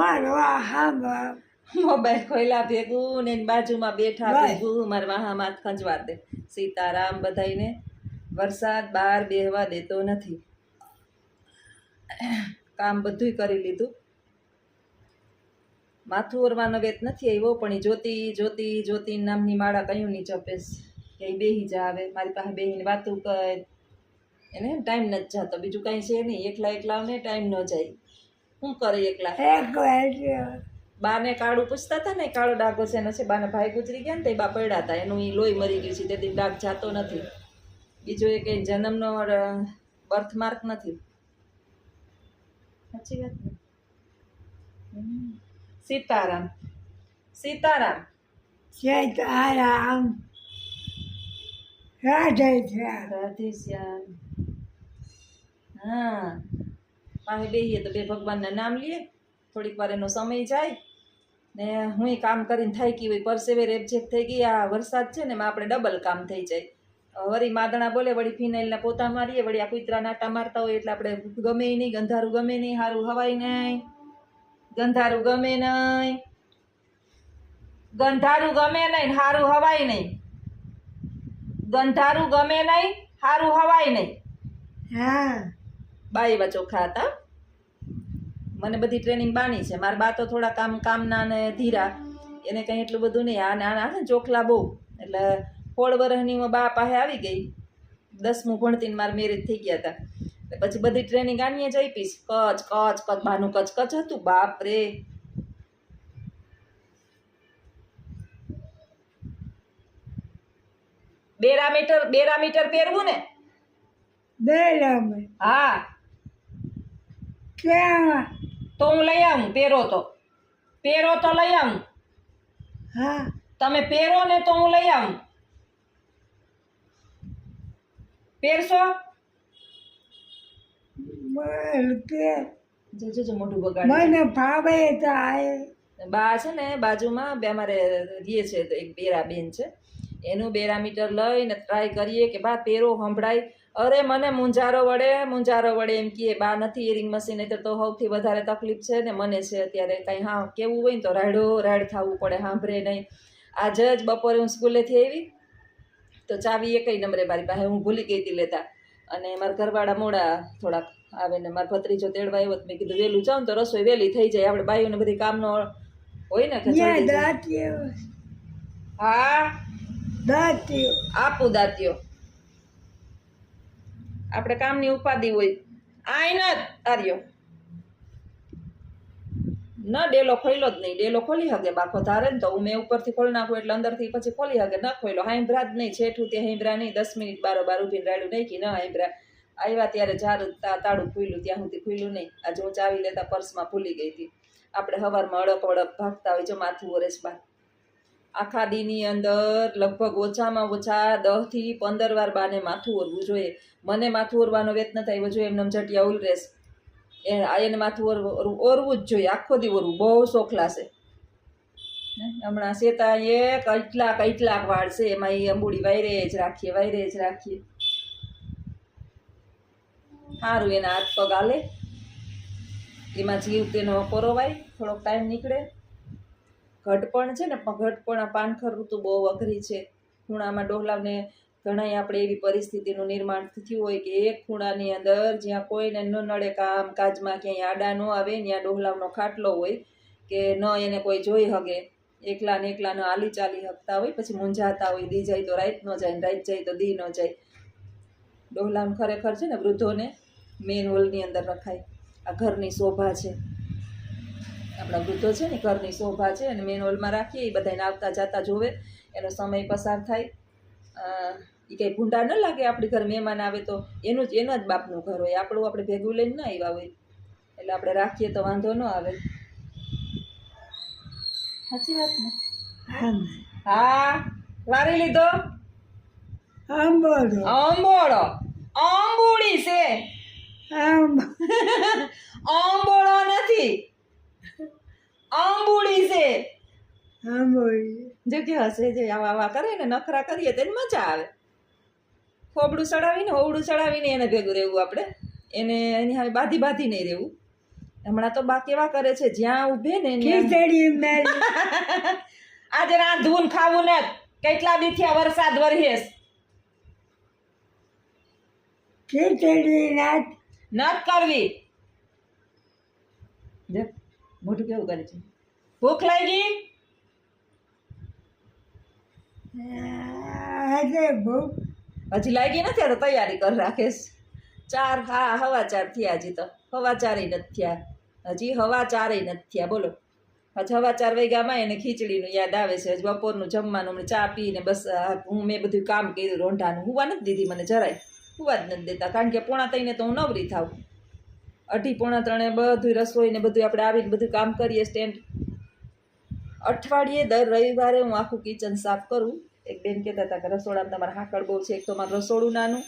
મારવા હાંભા મોબાઈલ ખોલ્યા ભેગું ને બાજુમાં બેઠા ભેગું મારા વાહામાં ખંજવા દે. સીતારામ બધાયને વરસાદ બહાર બેહવા દેતો નથી. કામ બધુંય કરી લીધું. માથું ઓરવાનો વેત નથી આવ્યો પણ એ જ્યોતિ જ્યોતિ જ્યોતિ નામની માળા કયું નહીં જપેશ? કે એ બેહી જા આવે. મારી પાસે બેહીને વાતું કર. એને ટાઈમ નથી જતો. બીજું કાંઈ છે નહીં. એકલા એકલા ને ટાઈમ ન જાય. શું કરે એકલા? બાને કાળું પૂછતા હતા ને કાળો ડાઘો છે એનો છે બાને ભાઈ ગુજરી ગયા ને તે બા પડ્યા હતા. એનું એ લોહી મરી ગયું છે તેથી ડાઘ જાતો નથી. બીજો એ કંઈ જન્મનો બર્થમાર્ક નથી. સાચી વાત ને? સીતારામ. સીતારામ. સીતારામ. રાધે શ્યામ. રાધે શ્યામ. હા. પાસે બેહીએ તો બે ભગવાનના નામ લઈએ થોડીક વાર એનો સમય જાય ને હું કામ કરીને થાકી હોય પરસેવે રેપઝેપ થઈ ગઈ, આ વરસાદ છે ને, એમાં આપણે ડબલ કામ થઈ જાય. વળી માદણા બોલે, વળી ફિનાઇલના પોતા મારીએ, વળી આ કુતરા નાટા મારતા હોય એટલે આપણે ગમે નહીં, ગંધારું ગમે નહીં સારું હવાય નહીં, ગંધારું ગમે નહીં, ગંધારું ગમે નહીં સારું હવાય નહીં. ગંધારું ગમે નહીં સારું હવાય નહીં. હા. બા એવા ચોખ્ખા હતા. મને બધી ટ્રેનિંગ બાની છે. મારા બા તો થોડા કામ કામના ને ધીરા. એને કંઈ એટલું બધું નહીં. આ નાના ને ચોખલા બહુ. એટલે સોળ વર્ષની હું બા પાસે આવી ગઈ. દસમું ભણતીને મારા મેરેજ થઈ ગયા હતા. પછી બધી ટ્રેનિંગ આણીએ જ આપીશ કચ્છ કચ્છ કચ્છ બાનું કચ્છ કચ્છ હતું. બાપ રે. બેરા મીટર બેરા મીટર પહેરવું ને? બે હા. ક્યાં? તો હું લઈ આવું પહેરો તો. પહેરો તો લઈ આવું. હા. તમે પહેરો ને તો હું લઈ આવું. પહેરશો? બોલ કે જો જો મોઢું બગાડ મને ભાવે થાય બા છે ને બાજુમાં બે અમારે રીએ છે તો એક બેરા બેન છે. એનું બેરા મીટર લઈને ટ્રાય કરીએ કે બા પેરો સંભળાય. અરે મને મુંજારો વડે મુંજારો વડે એમ કહે બા નથી ઇયરિંગ મશીન એટલે તો સૌથી વધારે તકલીફ છે ને મને છે અત્યારે કાંઈ હા કેવું હોય ને તો રાયડો રાડ થવું પડે સાંભળે નહીં. આજે જ બપોરે હું સ્કૂલેથી આવી તો ચાવી એકઈ નંબરે મારી પાસે હું ભૂલી ગઈ હતી લેતા. અને મારા ઘરવાળા મોડા થોડાક આવે ને મારા ભત્રીજો તેડવા આવ્યો મેં કીધું વહેલું જાઉં તો રસોઈ વહેલી થઈ જાય આપણે બાઈઓને બધી કામનો હોય ને હા? દાંતિયો આપું દાંતીઓ. આપણે કામની ઉપાધિ હોય. આય ન આર્યો ન ડેલો ખોલ્યો જ નહીં. ડેલો ખોલી હગે બાખો ધારે ને તો હું મેં ઉપરથી ખોલી નાખું એટલે અંદરથી પછી ખોલી હગે. ન ખોલ્યો હાંભરા જ નહીં. છેઠું તે હાંભરા નહીં. દસ મિનિટ બારો બાર રાડ્યું નહીં કે ન હાંભરા આવ્યા ત્યારે જારું તાળું ખુલ્યું ત્યાં સુધી ખુલ્યું નહીં. આજે હું ચાવી લેતા પર્સમાં ભૂલી ગઈ હતી. આપણે સવારમાં અડક અડક ભાગતા હોય જો માથું ઓરેશ બા આખા દીની અંદર લગભગ ઓછામાં ઓછા દસથી પંદર વાર બાને માથું ઓરવું જોઈએ. મને માથું ઓરવાનો વેતન થાય જોઈએ એમને જટિયા ઉલરેશ એ આ એને માથું ઓરવું ઓરવું- જ જોઈએ. આખો દી ઓરવું. બહુ શોખલા છે. હમણાં શેતા એ કેટલાક કેટલાક વાળ છે. એમાં એ અંબુડી વાયરે જ રાખીએ, વાયરે જ રાખીએ. સારું એના હાથ પગ હાલે. એમાં જીવ તેનો પરોવાય. થોડોક ટાઈમ નીકળે. ઘટપણ છે ને, પણ ઘટપણ પાનખર ઋતુ બહુ અઘરી છે. ખૂણામાં ડોહલાવને ઘણાય આપણે એવી પરિસ્થિતિનું નિર્માણ થયું હોય કે એક ખૂણાની અંદર જ્યાં કોઈને ન નડે કામ, કાજમાં ક્યાંય આડા ન આવે, ત્યાં ડોહલાવનો ખાટલો હોય કે ન એને કોઈ જોઈ હગે. એકલા ને એકલા ન આલી ચાલી હકતા હોય, પછી મૂંઝાતા હોય, દી જાય તો રાત ન જાય ને રાત જાય તો દી ન જાય. ડોહલામ ખરેખર છે ને વૃદ્ધોને મેન હોલની અંદર રખાય. આ ઘરની શોભા છે. આપણા વૃદ્ધો છે ને ઘરની શોભા છે અને મેન હોલમાં રાખીએ એ બધાને આવતા જતા જોવે. એનો સમય પસાર થાય. એ કંઈ ભૂંડા ન લાગે આપણી ઘર મહેમાન આવે તો. એનું જ એના જ બાપનું ઘર હોય. આપણું આપણે ભેગું લઈને ન આવ્યા હોય. એટલે આપણે રાખીએ તો વાંધો ન આવે. સાચી વાત ને? હા. વારી લીધો? આંબોડો. અંબોળો અંબુડી છે. આમ અંબોળો નથી અંબુડી છે જો કે હશે જે આવા આવા કરે ને નખરા કરીએ તેને મજા આવે. ખોબડું ચડાવીને હોવડું ચડાવીને એને ભેગું રહેવું આપણે. એને એની હવે બાધી બાધી નહીં રહેવું. હમણાં તો બા કેવા કરે છે જ્યાં ઊભે ને આજે રાંધવું ખાવું ને કેટલા દી થયા વરસાદ વરહેસ નત કરવી. મોટું કેવું કરે છે? ભૂખ લાગી? હજી લાગી નથી આ તૈયારી કરી રાખીશ. ચાર, હા હવા ચાર થયા હજી તો. હવા ચારેય નથી થયા. હજી હવા ચારેય નથી થયા. બોલો. હજી હવા ચાર વાગ્યામાં એને ખીચડીનું યાદ આવે છે. હજી બપોરનું જમવાનું હમણાં ચા પીને બસ હું મેં બધું કામ કર્યું, રોંઢાનું. હુવા નથી દીધી મને જરાય. હુવા જ નથી દેતા. કારણ કે પોણા તઈને તો હું નવરી થાવ અઢી, પોણા ત્રણે બધું રસોઈને બધું આપણે આવીને બધું કામ કરીએ, સ્ટેન્ડ અઠવાડિયે દર રવિવારે હું આખું કિચન સાફ કરું. એક બેન કહેતા હતા કે રસોડામાં તમારે હાકડ બહુ છે, એક તો મારું રસોડું નાનું.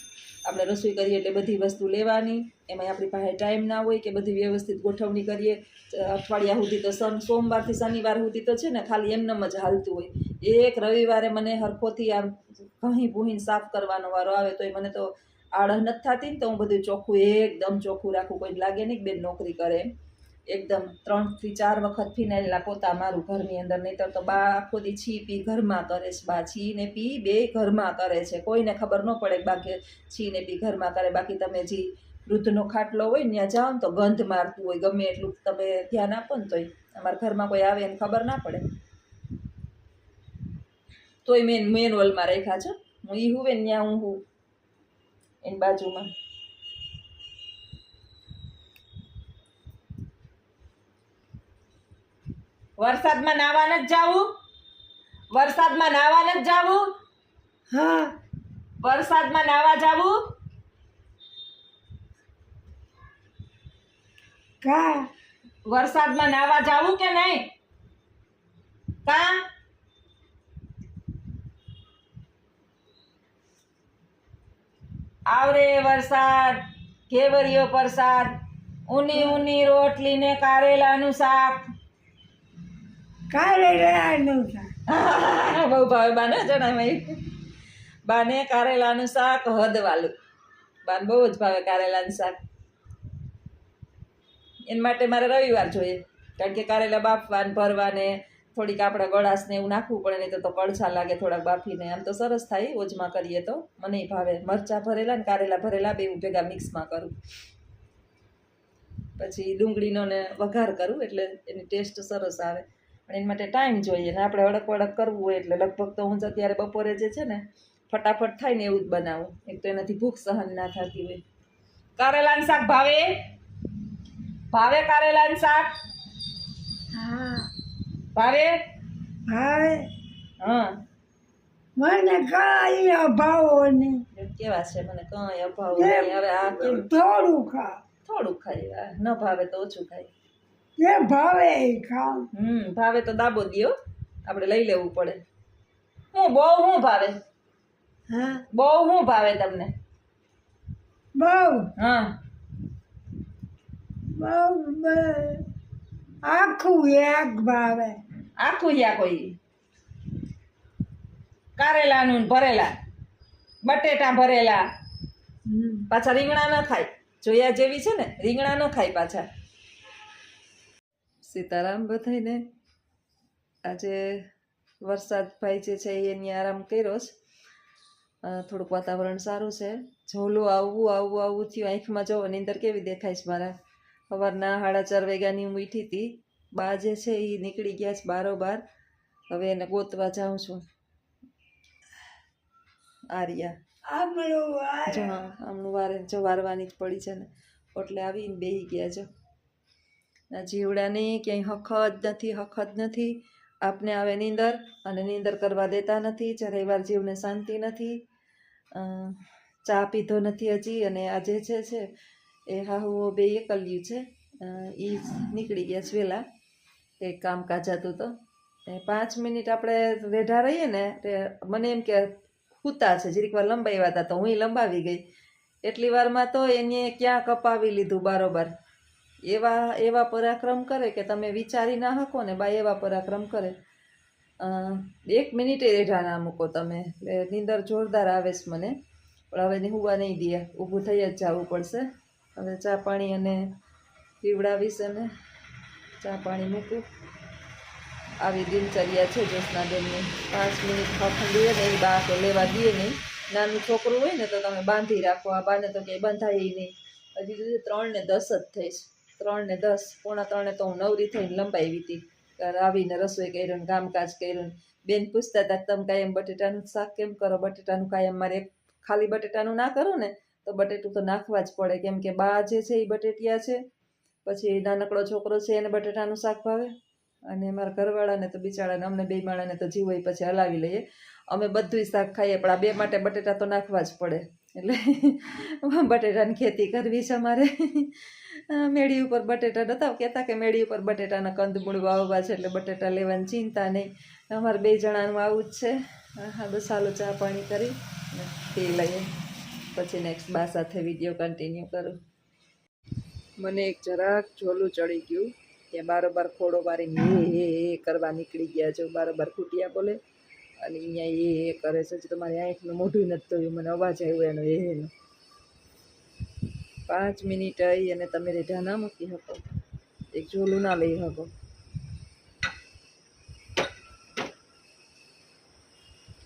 આપણે રસોઈ કરીએ એટલે બધી વસ્તુ લેવાની. એમાં આપણી પાસે ટાઈમ ના હોય કે બધી વ્યવસ્થિત ગોઠવણી કરીએ. અઠવાડિયા સુધી તો સન, સોમવારથી શનિવાર સુધી તો છે ને ખાલી એમનેમ જ હાલતું હોય. એક રવિવારે મને હરખોથી આમ ઘણી ભૂહીને સાફ કરવાનો વારો આવે તો એ મને તો આડ નથી થતી ને તો હું બધું ચોખ્ખું, એકદમ ચોખ્ખું રાખું. કોઈ લાગે નહીં બેન નોકરી કરે એમ. એકદમ ત્રણથી ચાર વખત ફિનાઇલના પોતા મારું ઘરની અંદર, નહીંતર તો બા આખો દી છી પી ઘરમાં કરે છે. બા છી ને પી, બે ઘરમાં કરે છે. કોઈને ખબર ન પડે બાકી છી ને પી, ઘરમાં કરે. બાકી તમે જે વૃદ્ધનો ખાટલો હોય ત્યાં જાઓ ને તો ગંધ મારતું હોય. ગમે એટલું તમે ધ્યાન આપો ને તોય. અમારા ઘરમાં કોઈ આવે એને ખબર ના પડે. તોય મેન મેન હોલમાં રાખ્યા છે. હું ઈ હુવે ને ત્યાં હું હું એની બાજુમાં. વરસાદમાં નાવા નથી જાવું? વરસાદમાં નાવા નથી જાવું? હા. વરસાદમાં નાવા જાવું? કા? વરસાદમાં નાવા જાવું કે નહીં? કા? આવરે વરસાદ ઘેવરિયો પ્રસાદ ઊની ઊની રોટલી ને કારેલાનું શાક. રહેવાનું છે બહુ ભાવે બાને જણાવ્યું બાને કારેલાનું શાક હદવાલું. બાને બહુ જ ભાવે કારેલાનું શાક. એના માટે મારે રવિવાર જોઈએ. કારણ કે કારેલા બાફવા ને ભરવા ને થોડીક આપણા ગળાશ ને એવું નાખવું પડે નહીં તો કળછા લાગે થોડાક બાફીને. આમ તો સરસ થાય ઓજમાં કરીએ તો. મને ભાવે. મરચાં ભરેલા ને કારેલા ભરેલા બે હું ભેગા મિક્સમાં કરું. પછી ડુંગળીનો ને વઘાર કરું, એટલે એની ટેસ્ટ સરસ આવે. પણ એના માટે ટાઈમ જોઈએ ને આપણે અડક વડક કરવું હોય એટલે લગભગ તો હું અત્યારે બપોરે જે છે ને ફટાફટ થાય ને એવું જ બનાવું. એક તો એનાથી ભૂખ સહન ના થતી હોય. કારેલાનું શાક ભાવે? ભાવે કારેલાનું શાક? હા. ભાવે? હવે હા. મને કઈ અભાવો નહીં. કેવા છે મને કઈ અભાવ નહીં. હવે આ થોડું ખા. થોડું ખાઈ ન ભાવે તો ઓછું ખાઈ જે ભાવે ખાવ હમ ભાવે તો દાબો દિયો આપણે લઈ લેવું પડે. હું બહુ હું ભાવે? હા? બહુ હું ભાવે તમને? બહુ. હા. બહુ આખું યાક ભાવે. આખું યાક કોઈ? કારેલાનું ભરેલા. બટેટા ભરેલા. પાછા રીંગણા ન ખાય. જોયા જેવી છે ને? રીંગણા ન ખાય પાછા. સીતારામ બધાઈને આજે વરસાદ ભાઈ જે છે એ એની આરામ કર્યો છે. થોડુંક વાતાવરણ સારું છે. ઝોલું આવવું આવવું આવવું થયું. આંખમાં જવો નીંદર કેવી દેખાય છે મારા? સવારના સાડા ચાર વાગ્યાની હું ઉઠી હતી. બા જે છે એ નીકળી ગયા છે બારોબાર. હવે એને ગોતવા જાઉં છું. આર્યા. જો હા આમનું વારે જો વારવાની જ પડી છે ને. એટલે આવીને બેહી ગયા જો. જીવડાની ક્યાંય હખત નથી હખત નથી. આપને આવે નીંદર અને નીંદર કરવા દેતા નથી. જ્યારે વાર જીવને શાંતિ નથી. ચા પીધો નથી હજી અને આજે છે છે એ હાહુઓ બે એકલ્યું છે. એ નીકળી ગયા છે વહેલા કંઈક કામકાજ હતું તો. એ પાંચ મિનિટ આપણે રેઢા રહીએ ને મને એમ કે ખૂતા છે. જરીક વાર લંબાવ્યા હતા તો હું લંબાવી ગઈ. એટલી વારમાં તો એને ક્યાં કપાવી લીધું બારોબાર. એવા એવા પરાક્રમ કરે કે તમે વિચારી ના શકો ને બા એવા પરાક્રમ કરે. એક મિનિટે રેઢા ના મૂકો તમે. એટલે નીંદર જોરદાર આવે છે મને. પણ હવે હુવા નહીં દે ઊભું થઈ જ જવું પડશે. હવે ચા પાણી અને પીવડાવીશ અને ચા પાણી મૂકું. આવી દિનચર્યા છે જ્યોત્સનાબેનની. પાંચ મિનિટ ખખંડીએ ને એ બા કે લેવા દઈએ નહીં. નાનું છોકરું હોય ને તો તમે બાંધી રાખો. આ બાને તો ક્યાંય બંધાય નહીં. હજી ત્રણ ને દસ જ થઈશ. ત્રણ ને દસ, પોણા ત્રણે તો હું નવરી થઈને લંબાવી હતી. આવીને રસોઈ કર્યું કામકાજ કર્યું બેન પૂછતા હતા તમે કાયમ બટેટાનું શાક કેમ કરો? બટેટાનું કાયમ મારે ખાલી બટેટાનું ના કરો ને? તો બટેટું તો નાખવા જ પડે, કેમ કે બા જે છે એ બટેટિયા છે. પછી નાનકડો છોકરો છે એને બટેટાનું શાક ભાવે. અને મારા ઘરવાળાને તો બિચારાને, અમને બે માળાને તો જીવો પછી હલાવી લઈએ. અમે બધુંય શાક ખાઈએ, પણ આ બે માટે બટેટા તો નાખવા જ પડે. એટલે બટેટાની ખેતી કરવી છે અમારે મેળી ઉપર બટેટા નતા કહેતા કે મેળી ઉપર બટેટાના કંદમૂળ વાવવા છે એટલે બટેટા લેવાની ચિંતા નહીં અમારે બે જણાનું આવું જ છે હા બસ ચાલો ચા પાણી કરી પી લઈએ પછી નેક્સ્ટ બા સાથે વીડિયો કન્ટિન્યુ કરું મને એક જરાક ઝોલું ચડી ગયું ત્યાં બારોબાર ખોડો મારી હે હે કરવા નીકળી ગયા જો બારોબાર ખૂટિયા બોલે અને અહીંયા એ કરે છે. હજી તો મારી આંખનું મોઢું નથી થયું મને અવાજ આવ્યો એનો એનો. પાંચ મિનિટ આવી અને તમે રેઢા ના મૂકી શકો. એક ઝોલું ના લઈ શકો.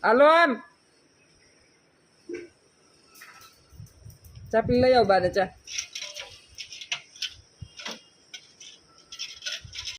હાલો આમ. ચાપલી લઈ આવો બારે ચા.